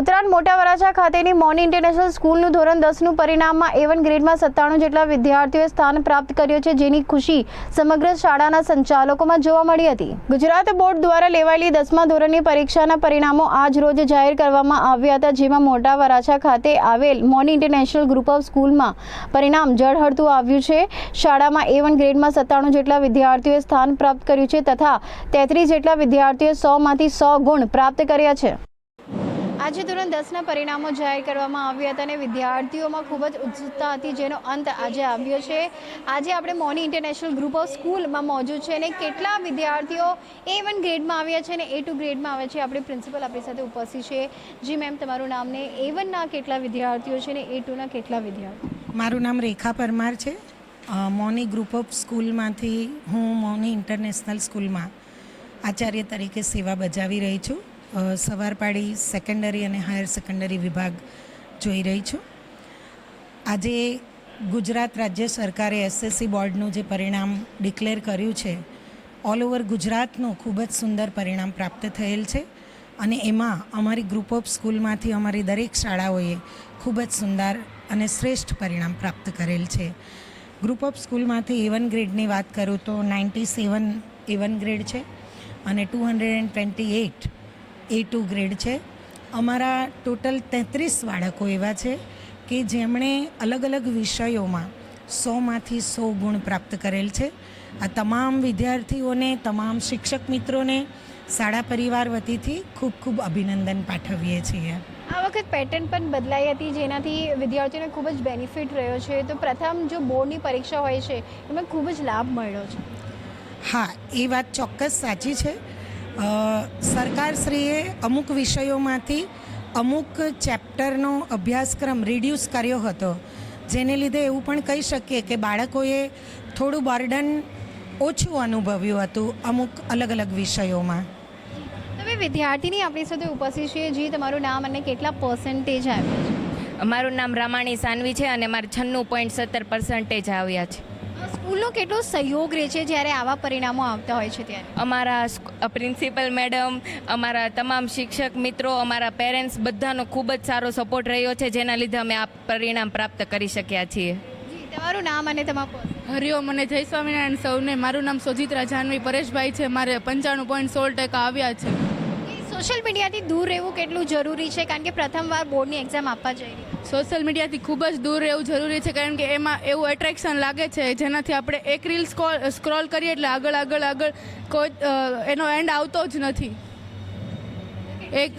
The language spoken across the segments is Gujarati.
ઉત્તરાયણ મોટા વરાછા ખાતેની મોની ઇન્ટરનેશનલ સ્કૂલનું ધોરણ દસનું પરિણામમાં એવન ગ્રેડમાં સત્તાણું જેટલા વિદ્યાર્થીઓએ સ્થાન પ્રાપ્ત કર્યું છે, જેની ખુશી સમગ્ર શાળાના સંચાલકોમાં જોવા મળી હતી. ગુજરાત બોર્ડ દ્વારા લેવાયેલી દસમા ધોરણની પરીક્ષાના પરિણામો આજ રોજ જાહેર કરવામાં આવ્યા હતા, જેમાં મોટા વરાછા ખાતે આવેલ મોની ઇન્ટરનેશનલ ગ્રુપ ઓફ સ્કૂલમાં પરિણામ જળહળતું આવ્યું છે. શાળામાં એવન ગ્રેડમાં સત્તાણું જેટલા વિદ્યાર્થીઓએ સ્થાન પ્રાપ્ત કર્યું છે તથા તેત્રીસ જેટલા વિદ્યાર્થીઓએ સોમાંથી સો ગુણ પ્રાપ્ત કર્યા છે. આજે ધોરણ દસના પરિણામો જાહેર કરવામાં આવ્યા હતા અને વિદ્યાર્થીઓમાં ખૂબ જ ઉત્સુકતા હતી, જેનો અંત આજે આવ્યો છે. આજે આપણે મોની ઇન્ટરનેશનલ ગ્રુપ ઓફ સ્કૂલમાં મોજૂદ છે અને કેટલા વિદ્યાર્થીઓ એ વન ગ્રેડમાં આવ્યા છે અને એ ટુ ગ્રેડમાં આવ્યા છે આપણે પ્રિન્સિપલ આપણી સાથે ઉપસ્થિત છે. જી મેમ, તમારું નામ ને એ વનના કેટલા વિદ્યાર્થીઓ છે ને એ ટુના કેટલા વિદ્યાર્થીઓ? મારું નામ રેખા પરમાર છે. મોની ગ્રુપ ઓફ સ્કૂલમાંથી હું મોની ઇન્ટરનેશનલ સ્કૂલમાં આચાર્ય તરીકે સેવા બજાવી રહી છું. સવારપાડી સેકન્ડરી અને હાયર સેકન્ડરી વિભાગ જોઈ રહી છું. આજે ગુજરાત રાજ્ય સરકારે એસએસસી બોર્ડનું જે પરિણામ ડિક્લેર કર્યું છે ઓલ ઓવર ગુજરાતનું ખૂબ જ સુંદર પરિણામ પ્રાપ્ત થયેલ છે અને એમાં અમારી ગ્રુપ ઓફ સ્કૂલમાંથી અમારી દરેક શાળાઓએ ખૂબ જ સુંદર અને શ્રેષ્ઠ પરિણામ પ્રાપ્ત કરેલ છે. ગ્રુપ ઓફ સ્કૂલમાંથી એવન ગ્રેડની વાત કરું તો નાઇન્ટી સેવન એવન ગ્રેડ છે અને two hundred and twenty eight A two grade છે. અમારા ટોટલ તેત્રીસ બાળકો એવા છે કે જેમણે અલગ અલગ વિષયોમાં સોમાંથી સો ગુણ પ્રાપ્ત કરેલ છે. આ તમામ વિદ્યાર્થીઓને તમામ શિક્ષક મિત્રોને શાળા પરિવાર વતીથી ખૂબ ખૂબ અભિનંદન પાઠવીએ છીએ. આ વખત પેટર્ન પણ બદલાઈ હતી જેનાથી વિદ્યાર્થીઓને ખૂબ જ બેનિફિટ રહ્યો છે. તો પ્રથમ જો બોર્ડની પરીક્ષા હોય છે એમાં ખૂબ જ લાભ મળ્યો છે. હા એ વાત ચોક્કસ સાચી છે. સરકારશ્રીએ અમુક વિષયોમાંથી અમુક ચેપ્ટરનો અભ્યાસક્રમ રિડ્યુસ કર્યો હતો. જેને લીધે એવું પણ કહી શકીએ કે બાળકોએ થોડું બર્ડન ઓછું અનુભવ્યું હતું અમુક અલગ અલગ વિષયોમાં. તમે વિદ્યાર્થીની આપણી સાથે ઉપસ્થિત છીએ જે તમારું નામ અને કેટલા પર્સન્ટેજ આવ્યા છે? મારું નામ રામાણી સાનવી છે અને મારે છન્નું પોઈન્ટ સત્તર પર્સન્ટેજ આવ્યા છે. સ્કૂલનો કેટલો સહયોગ રહે છે જ્યારે આવા પરિણામો આવતા હોય છે ત્યારે? અમારા પ્રિન્સિપલ મેડમ અમારા તમામ શિક્ષક મિત્રો અમારા પેરેન્ટ્સ બધાનો ખૂબ જ સારો સપોર્ટ રહ્યો છે જેના લીધે અમે આ પરિણામ પ્રાપ્ત કરી શક્યા છીએ. તમારું નામ અને તમારું હરિઓમ અને જય સ્વામિનારાયણ સૌને. મારું નામ સોજિત્રા જાનવી પરેશભાઈ છે. મારે પંચાણું પોઈન્ટ સોળ ટકા આવ્યા છે. સોશિયલ મીડિયાથી દૂર રહેવું કેટલું જરૂરી છે? કારણ કે પ્રથમવાર બોર્ડની એક્ઝામ આપવા જઈ રહી. સોશિયલ મીડિયાથી ખૂબ જ દૂર રહેવું જરૂરી છે કારણ કે એમાં એવું એટ્રેક્શન લાગે છે જેનાથી આપણે એક રીલ સ્ક્રોલ કરીએ એટલે આગળ આગળ આગળ કોઈ એનો એન્ડ આવતો જ નથી. એક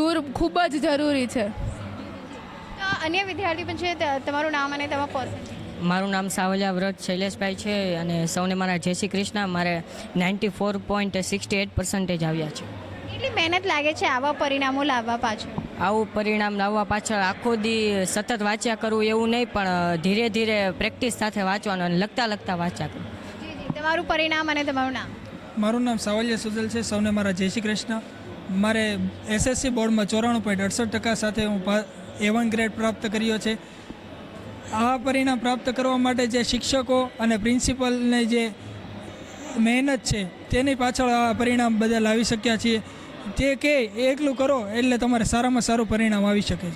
દૂર ખૂબ જ જરૂરી છે. અન્ય વિદ્યાર્થી પણ છે તમારું નામ અને તમારો પર્સન્ટેજ મારું નામ સાવલિયા વ્રત શૈલેષભાઈ છે અને સૌને મારા જય શ્રી કૃષ્ણ. મારે ninety four point sixty eight percentage આવ્યા છે. કેટલી મહેનત લાગે છે આવા પરિણામો લાવવા પાછળ? આવું પરિણામ લાવવા પાછળ આખો દી સતત વાંચ્યા કરવું એવું નહીં પણ ધીરે ધીરે પ્રેક્ટિસ સાથે વાંચવાનું અને લખતા લખતા વાંચ્યા કરવું જી જી. તમારું પરિણામ અને તમારું નામ? મારું નામ સાવલિયા સુજલ છે. સૌને મારા જય શ્રી કૃષ્ણ. મારે એસએસસી બોર્ડમાં ચોરાણું પોઈન્ટ અડસઠ ટકા સાથે હું એ વન ગ્રેડ પ્રાપ્ત કર્યો છે. આ પરિણામ પ્રાપ્ત કરવા માટે જે શિક્ષકો અને પ્રિન્સિપલને જે મહેનત છે, તેની પાછળ આ પરિણામ બધા લાવી શક્યા છીએ. તે કે એકલું કરો એટલે તમારે સારામાં સારું પરિણામ આવી શકે છે.